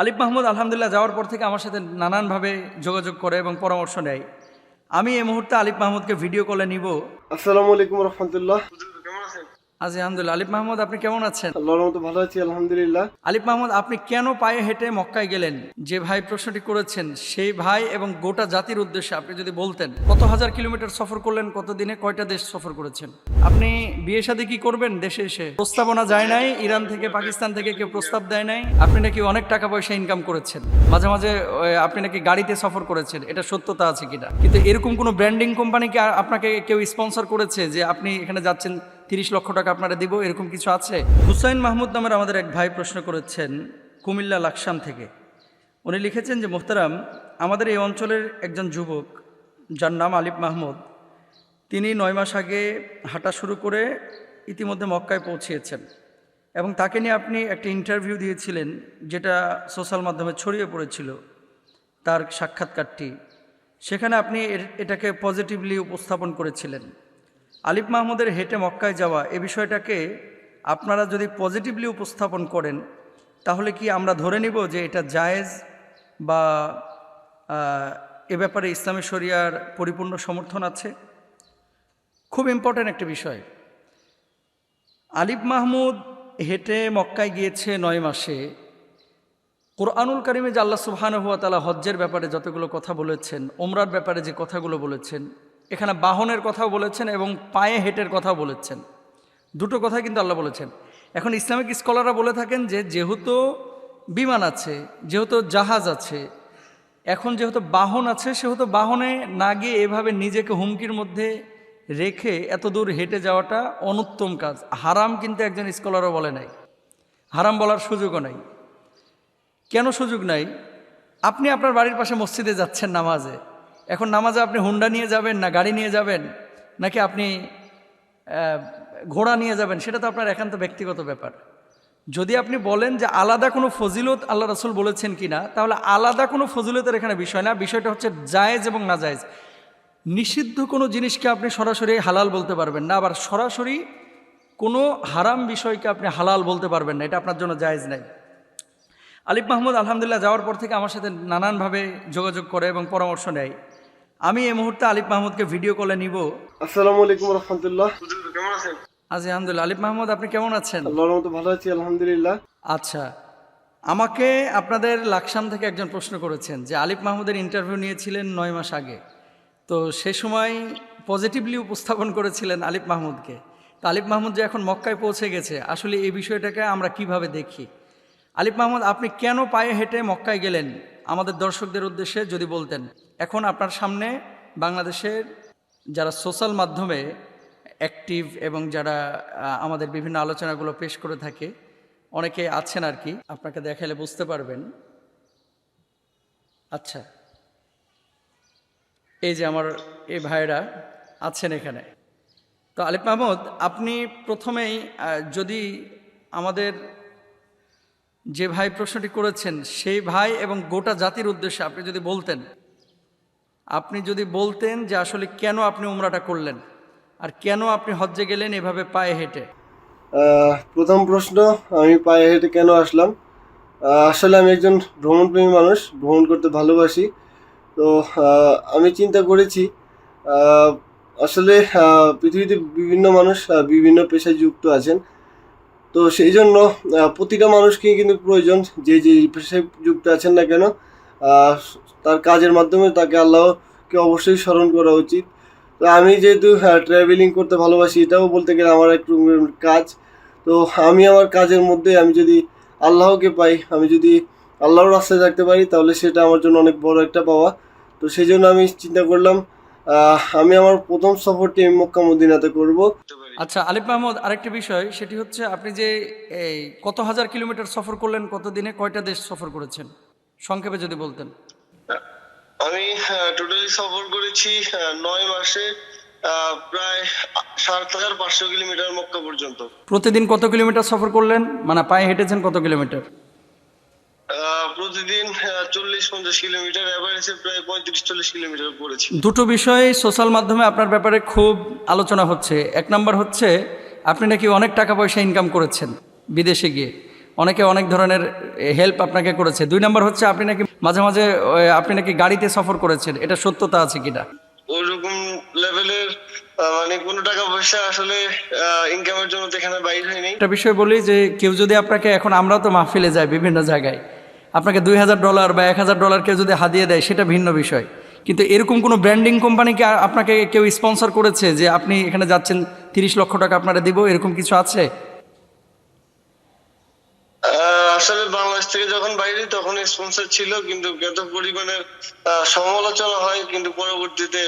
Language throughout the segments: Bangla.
আলিফ মাহমুদ আলহামদুলিল্লাহ যাওয়ার পর থেকে আমার সাথে নানানভাবে যোগাযোগ করে এবং পরামর্শ নেয়। আমি এই মুহূর্তে আলিফ মাহমুদকে ভিডিও কলে নিব। আসসালামু আলাইকুম রহমতুল্লাহ। আজি আলহামদুলিল্লাহ। আলিফ মাহমুদ আপনি কেমন আছেন? আল্লাহর মতো ভালো আছি আলহামদুলিল্লাহ। আলিফ মাহমুদ আপনি কেন পায়ে হেঁটে মক্কায় গেলেন? যে ভাই প্রশ্নটি করেছেন সেই ভাই এবং গোটা জাতির উদ্দেশ্যে আপনি যদি বলতেন কত হাজার কিলোমিটার সফর করলেন কত দিনে কয়টা দেশ সফর করেছেন? আপনি বিয়ে শাদী কি করবেন দেশে এসে? প্রস্তাবনা যায় নাই ইরান থেকে পাকিস্তান থেকে কেউ প্রস্তাব দেয় নাই। আপনি নাকি অনেক টাকা পয়সা ইনকাম করেছেন? মাঝে মাঝে আপনি নাকি গাড়িতে সফর করেছেন এটা সত্যতা আছে কিনা? কিন্তু এরকম কোনো ব্র্যান্ডিং কোম্পানি কি আপনাকে কেউ স্পন্সর করেছে যে আপনি এখানে যাচ্ছেন তিরিশ লক্ষ টাকা আপনারা দিব, এরকম কিছু আছে? হুসাইন মাহমুদ নামের আমাদের এক ভাই প্রশ্ন করেছেন কুমিল্লা লাকসাম থেকে। উনি লিখেছেন যে, মোহতারাম, আমাদের এই অঞ্চলের একজন যুবক, যার নাম আলিফ মাহমুদ, তিনি নয় মাস আগে হাঁটা শুরু করে ইতিমধ্যে মক্কায় পৌঁছিয়েছেন এবং তাকে নিয়ে আপনি একটা ইন্টারভিউ দিয়েছিলেন, যেটা সোশ্যাল মাধ্যমে ছড়িয়ে পড়েছিল, তার সাক্ষাৎকারটি। সেখানে আপনি এটাকে পজিটিভলি উপস্থাপন করেছিলেন। আলিফ মাহমুদের হেঁটে মক্কায় যাওয়া এ বিষয়টাকে আপনারা যদি পজিটিভলি উপস্থাপন করেন, তাহলে কি আমরা ধরে নিব যে এটা জায়েজ বা এ ব্যাপারে ইসলামী শরিয়ার পরিপূর্ণ সমর্থন আছে? খুব ইম্পর্ট্যান্ট একটা বিষয়। আলিফ মাহমুদ হেঁটে মক্কায় গিয়েছে নয় মাসে। কোরআনুল কারিমে যে আল্লাহ সুবহান তালা হজ্জের ব্যাপারে যতগুলো কথা বলেছেন ওমরার ব্যাপারে যে কথাগুলো বলেছেন এখানে বাহনের কথাও বলেছেন এবং পায়ে হেঁটের কথাও বলেছেন। দুটো কথা কিন্তু আল্লাহ বলেছেন। এখন ইসলামিক স্কলাররা বলে থাকেন যে, যেহেতু বিমান আছে, যেহেতু জাহাজ আছে, এখন যেহেতু বাহন আছে, সেহেতু বাহনে না গিয়ে এভাবে নিজেকে হুমকির মধ্যে রেখে এত দূর হেঁটে যাওয়াটা অনুত্তম কাজ। হারাম কিন্তু একজন স্কলারও বলে নাই। হারাম বলার সুযোগও নাই। কেন সুযোগ নাই? আপনি আপনার বাড়ির পাশে মসজিদে যাচ্ছেন নামাজে। এখন নামাজে আপনি হুন্ডা নিয়ে যাবেন না গাড়ি নিয়ে যাবেন, নাকি আপনি ঘোড়া নিয়ে যাবেন, সেটা তো আপনার একান্ত ব্যক্তিগত ব্যাপার। যদি আপনি বলেন যে আলাদা কোনো ফজিলত আল্লাহ রসুল বলেছেন কি না তাহলে আলাদা কোনো ফজিলতের এখানে বিষয় না, বিষয়টা হচ্ছে জায়েজ এবং না জায়েজ নিষিদ্ধ কোনো জিনিসকে আপনি সরাসরি হালাল বলতে পারবেন না, আবার সরাসরি কোনো হারাম বিষয়কে আপনি হালাল বলতে পারবেন না, এটা আপনার জন্য জায়েজ নাই। আলিফ মাহমুদ আলহামদুলিল্লাহ যাওয়ার পর থেকে আমার সাথে নানানভাবে যোগাযোগ করে এবং পরামর্শ নেয়। আমি এই মুহূর্তে আলিফ মাহমুদকে ভিডিও কলে নিব। আসসালামু আলাইকুম রহমতুল্লাহ। আজি আলহামদুলিল্লাহ। আলিফ মাহমুদ আপনি কেমন আছেন? আল্লাহর মতো ভালো আছি আলহামদুলিল্লাহ। আচ্ছা আমাকে আপনাদের লাকসাম থেকে একজন প্রশ্ন করেছেন যে আলিফ মাহমুদের ইন্টারভিউ নিয়েছিলেন নয় মাস আগে। তো সে সময় পজিটিভলি উপস্থাপন করেছিলেন আলিফ মাহমুদকে। তো আলিফ মাহমুদ যে এখন মক্কায় পৌঁছে গেছে আসলে এই বিষয়টাকে আমরা কীভাবে দেখি? আলিফ মাহমুদ আপনি কেন পায়ে হেঁটে মক্কায় গেলেন? আমাদের দর্শকদের উদ্দেশ্যে যদি বলতেন, এখন আপনার সামনে বাংলাদেশের যারা সোশ্যাল মাধ্যমে অ্যাক্টিভ এবং যারা আমাদের বিভিন্ন আলোচনাগুলো পেশ করে থাকে, অনেকে আছেন আর কি, আপনাকে দেখালে বুঝতে পারবেন। আচ্ছা এই যে আমার এই ভাইরা আছেন এখানে। তো আলিফ মাহমুদ, আপনি প্রথমেই যদি আমাদের যে ভাই প্রশ্নটি করেছেন, সেই ভাই এবং গোটা জাতির উদ্দেশ্যে আপনি যদি বলতেন, আপনি যদি বলতেন যে আসলে কেন আপনি উমরাটা করলেন আর কেন আপনি হজ্জে গেলেন এভাবে পায়ে হেঁটে? প্রথম প্রশ্ন, আমি পায়ে হেঁটে কেন আসলাম? আসলে আমি একজন ভ্রমণপ্রেমী মানুষ, ভ্রমণ করতে ভালোবাসি। তো আমি চিন্তা করেছি আসলে পৃথিবীতে বিভিন্ন মানুষ বিভিন্ন পেশায় যুক্ত আছেন। তো সেই জন্য প্রতিটা মানুষকেই কিন্তু প্রয়োজন যে যে যুক্ত আছেন না কেন তার কাজের মাধ্যমে তাকে আল্লাহকে অবশ্যই স্মরণ করা উচিত। তো আমি যেহেতু ট্রাভেলিং করতে ভালোবাসি, এটাও বলতে গেলে আমার একটু কাজ। তো আমি আমার কাজের মধ্যে আমি যদি আল্লাহকে পাই, আমি যদি আল্লাহর রাস্তায় থাকতে পারি, তাহলে সেটা আমার জন্য অনেক বড় একটা পাওয়া। তো সেই জন্য আমি চিন্তা করলাম আমি আমার প্রথম সফরটি আমি মক্কা মদিনাতে করব। আচ্ছা আলিফ মাহমুদ আরেকটি বিষয় সেটি হচ্ছে আপনি যে এই কত হাজার কিলোমিটার সফর করলেন কত দিনে কয়টা দেশ সফর করেছেন? সংক্ষেপে যদি বলতেন। আমি টোটালি সফর করেছি নয় মাসে আহ, প্রায় সাত হাজার পাঁচশো কিলোমিটার মক্কা পর্যন্ত। প্রতিদিন কত কিলোমিটার সফর করলেন? মানে পায়ে হেঁটেছেন কত কিলোমিটার? প্রতিদিন চল্লিশ পঞ্চাশ কিলোমিটার অ্যাভারেজে প্রায় পঁয়ত্রিশ চল্লিশ কিলোমিটার করেছি। দুটো বিষয় সোশ্যাল মাধ্যমে আপনার ব্যাপারে খুব আলোচনা হচ্ছে। এক নম্বর হচ্ছে আপনি নাকি অনেক টাকা পয়সা ইনকাম করেছেন বিদেশে গিয়ে। অনেকে অনেক ধরনের হেল্প আপনাকে করেছে। দুই নম্বর হচ্ছে আপনি নাকি মাঝে মাঝে আপনি নাকি গাড়িতে সফর করেছেন। এটা সত্যতা আছে কিনা? ওইরকম লেভেলের মানে কোনো টাকা পয়সা আসলে ইনকামের জন্য তো এখানে বাইর হয়নি। একটা বিষয় বলি যে কেউ যদি আপনাকে এখন আমরাও তো মাহফিলে যাই বিভিন্ন জায়গায়। আপনাকে দুই হাজার ডলার বা এক হাজার ডলার কেউ যদি হাদিয়ে দেয়, সেটা ভিন্ন বিষয়। কিন্তু এরকম কোনো ব্র্যান্ডিং কোম্পানিকে আপনাকে কেউ স্পন্সর করেছে যে আপনি এখানে যাচ্ছেন, তিরিশ লক্ষ টাকা আপনারা দিব? এরকম কিছু আছে? আসলে বাংলাদেশ থেকে যখন বাইরে, তখন স্পন্সর ছিল, কিন্তু সমালোচনা হয়, কিন্তু পরবর্তীতে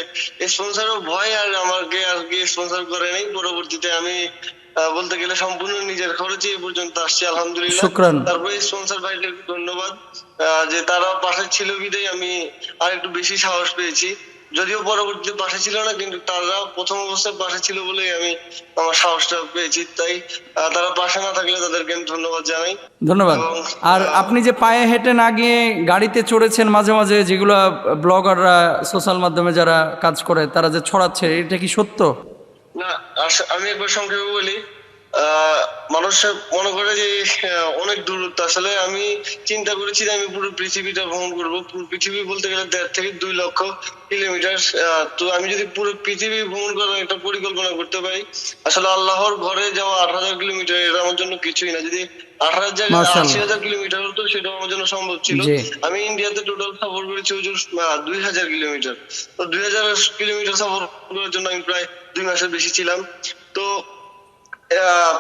ভয় আর আমাকে আর কি স্পন্সর করে নাই। পরবর্তীতে আমি বলতে গেলে সম্পূর্ণ নিজের খরচে এই পর্যন্ত আসছি আলহামদুলিল্লাহ। শুকরান। তারপরে স্পন্সর ভাইদের ধন্যবাদ যে তারা পাশে ছিল বিদায় আমি আর একটু বেশি সাহস পেয়েছি। যদিও পরবর্তীতে পাশে ছিল না কিন্তু তারা প্রথম অবস্থায় পাশে ছিল বলেই আমি আমার সাহসটা পেয়েছি। তাই তারা পাশে না থাকলে তাদেরকে আমি ধন্যবাদ জানাই। ধন্যবাদ। আর আপনি যে পায়ে হেঁটে না গিয়ে গাড়িতে চড়েছেন মাঝে মাঝে যেগুলো ব্লগাররা সোশ্যাল মাধ্যমে যারা কাজ করে তারা যে ছড়াচ্ছে এটা কি সত্য? না আমি একবার সংক্ষেপে বলি। মানুষ মনে করে যে অনেক দূরত্ব। আসলে আমি চিন্তা করেছি যে আমি পুরো পৃথিবীটা ভ্রমণ করব। পুরো পৃথিবী বলতে গেলে দেড় থেকে দুই লক্ষ কিলোমিটার। তো আমি যদি পুরো পৃথিবী ভ্রমণ করার একটা পরিকল্পনা করতে পারি আসলে আল্লাহর ঘরে যাওয়া আট হাজার কিলোমিটার এটা আমার জন্য কিছুই না। যদি আট হাজার আশি হাজার কিলোমিটার হতো সেটা আমার জন্য সম্ভব ছিল। আমি ইন্ডিয়াতে টোটাল সফর করেছি হুজুর দুই হাজার কিলোমিটার। তো দুই হাজার কিলোমিটার সফর করার জন্য আমি প্রায় দুই মাসের বেশি ছিলাম। তো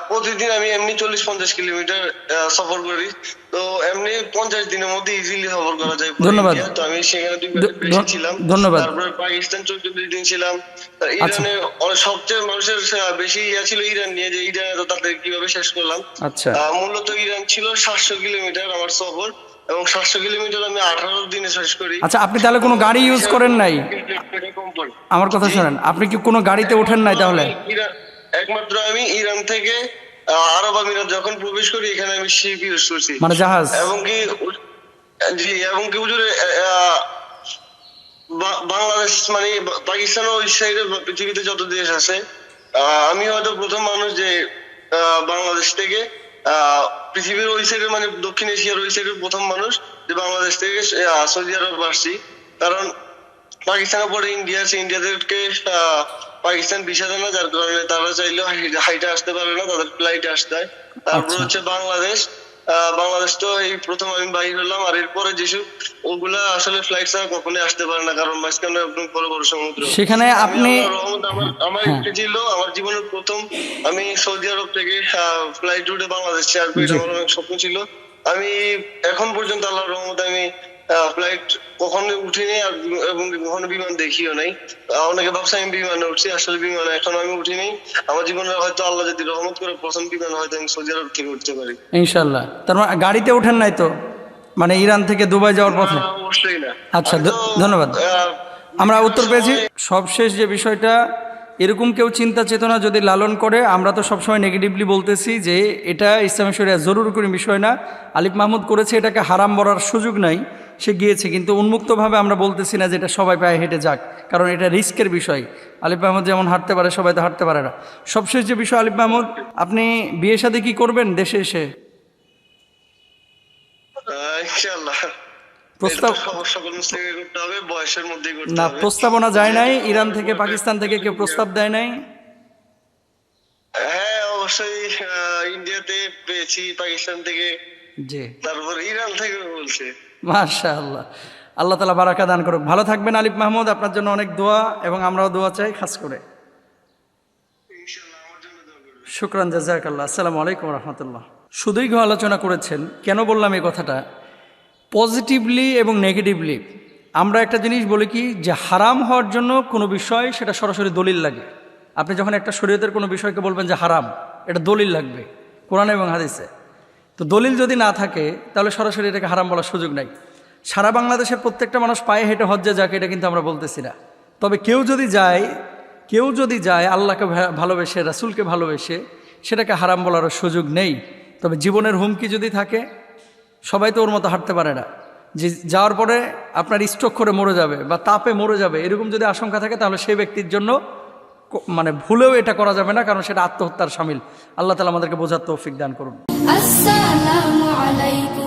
প্রতিদিন আমি এমনি চল্লিশ পঞ্চাশ কিলোমিটার সফর করি। তো এমনি পঞ্চাশ দিনের মধ্যে ইজিলি সফর করা যায় ধন্যবাদ। তো আমি সেখানে ছিলাম। ধন্যবাদ। তারপরে পাকিস্তান চৌচল্লিশ দিন ছিলাম। আচ্ছা। ইরানে সবচেয়ে মানুষের বেশি ইয়া ছিল ইরান নিয়ে যে ইরানে তো তাদের কীভাবে শেষ করলাম। আচ্ছা। মূলত ইরান ছিল সাতশো কিলোমিটার আমার সফর এবং সাতশো কিলোমিটার আমি আঠারো দিনে শেষ করি। আচ্ছা আপনি তাহলে কোনো গাড়ি ইউজ করেন নাই। আমার কথা শোনেন। আপনি কি কোনো গাড়িতে ওঠেন নাই তাহলে? ইরান- একমাত্র আমি ইরান থেকে আরব আমিরাত যখন প্রবেশ করি এখানে আমি শিপ ইউজ করছি। মানে জাহাজ? এবং কি জি এবং কি হুজুরে বাংলাদেশ মানে পাকিস্তান ওই সাইডে পৃথিবীতে যত দেশ আছে আহ, আমি হয়তো প্রথম মানুষ যে বাংলাদেশ থেকে আহ, পৃথিবীর ওই সাইডে মানে দক্ষিণ এশিয়ার ওই সাইডের প্রথম মানুষ যে বাংলাদেশ থেকে সৌদি আরব আসছি। কারণ পাকিস্তানের পরে ইন্ডিয়া আছে ইন্ডিয়াদেরকে পাকিস্তান ভিসা দেয় না যার কারণে তারা চাইলেও হাইটে আসতে পারে না তাদের ফ্লাইটে আসতে হয়। তারপর আচ্ছা। হচ্ছে বাংলাদেশ। বাংলাদেশ তো এই প্রথম আমি বাইর হলাম আর এরপরে যেসব ওগুলা আসলে ফ্লাইট ছাড়া কখনোই আসতে পারে না কারণ মাঝখানে একদম বড় বড় সমুদ্র। সেখানে আপনি আমার আমার হ্যাঁ। ইচ্ছে ছিল আমার জীবনের প্রথম আমি সৌদি আরব থেকে ফ্লাইট রুটে বাংলাদেশ শেয়ার করি আমার অনেক স্বপ্ন ছিল। আমি এখন পর্যন্ত আল্লাহর রহমতে আমি ফ্লাইট কখনো উঠিনি আর এবং কখনো বিমান দেখিও নাই। অনেকে ভাবছে আমি বিমানে উঠছি আসলে বিমানে এখন আমি উঠিনি। আমার জীবনে হয়তো আল্লাহ যদি রহমত করে প্রথম বিমান হয়তো আমি সৌদি আরব থেকে উঠতে পারি। ইনশাল্লাহ তার মানে গাড়িতে ওঠেন নাই তো? মানে ইরান থেকে দুবাই যাওয়ার পথে? অবশ্যই না। আচ্ছা, ধন্যবাদ। আমরা উত্তর পেয়েছি। সবশেষ যে বিষয়টা এরকম কেউ চিন্তা চেতনা যদি লালন করে, আমরা তো সবসময় নেগেটিভলি বলতেছি যে এটা ইসলামী শরিয়া জরুরি কোনো বিষয় না। আলিফ মাহমুদ করেছে, এটাকে হারাম বলার সুযোগ নাই, সে গিয়েছে। কিন্তু উন্মুক্তভাবে আমরা বলতেছি না যে এটা সবাই পায়ে হেঁটে যাক, কারণ এটা রিস্কের বিষয়। আলিফ মাহমুদ যেমন হাঁটতে পারে, সবাই তো হাঁটতে পারে না। সবশেষ যে বিষয়, আলিফ মাহমুদ, আপনি বিয়ে সাথে কি করবেন দেশে এসে? প্রস্তাব না প্রস্তাবনা যায় নাই ইরান থেকে পাকিস্তান থেকে কেউ প্রস্তাব দেয় নাই? হ্যাঁ অবশ্যই ইন্ডিয়াতে পেয়েছি পাকিস্তান থেকে। জি। তারপর ইরান থেকে বলছে। মাশা আল্লাহ আল্লাহ তালা বারাকা দান করুক। ভালো থাকবেন আলিফ মাহমুদ আপনার জন্য অনেক দোয়া এবং আমরাও দোয়া চাই খাস করে। শুক্রান জাজাকাল্লাহ। আসসালামু আলাইকুম রহমতুল্লাহ। সুদীর্ঘ আলোচনা করেছেন কেন বললাম এই কথাটা? পজিটিভলি এবং নেগেটিভলি আমরা একটা জিনিস বলি কি, যে হারাম হওয়ার জন্য কোনো বিষয় সেটা সরাসরি দলিল লাগে। আপনি যখন একটা শরীয়তের কোনো বিষয়কে বলবেন যে হারাম, এটা দলিল লাগবে, কোরআন এবং হাদিসে। তো দলিল যদি না থাকে, তাহলে সরাসরি এটাকে হারাম বলার সুযোগ নাই। সারা বাংলাদেশের প্রত্যেকটা মানুষ পায়ে হেঁটে হজ্জে যাকে, এটা কিন্তু আমরা বলতেছি না। তবে কেউ যদি যায়, কেউ যদি যায় আল্লাহকে ভালোবেসে, রাসূলকে ভালোবেসে, সেটাকে হারাম বলারও সুযোগ নেই। তবে জীবনের হুমকি যদি থাকে সবাই তো ওর মতো হাঁটতে পারে না। যে যাওয়ার পরে আপনার স্ট্রোক করে মরে যাবে বা তাপে মরে যাবে, এরকম যদি আশঙ্কা থাকে তাহলে সেই ব্যক্তির জন্য মানে ভুলেও এটা করা যাবে না, কারণ সেটা আত্মহত্যার সামিল। আল্লাহ তালা আমাদেরকে বোঝার তৌফিক দান করুন। আসসালামু আলাইকুম।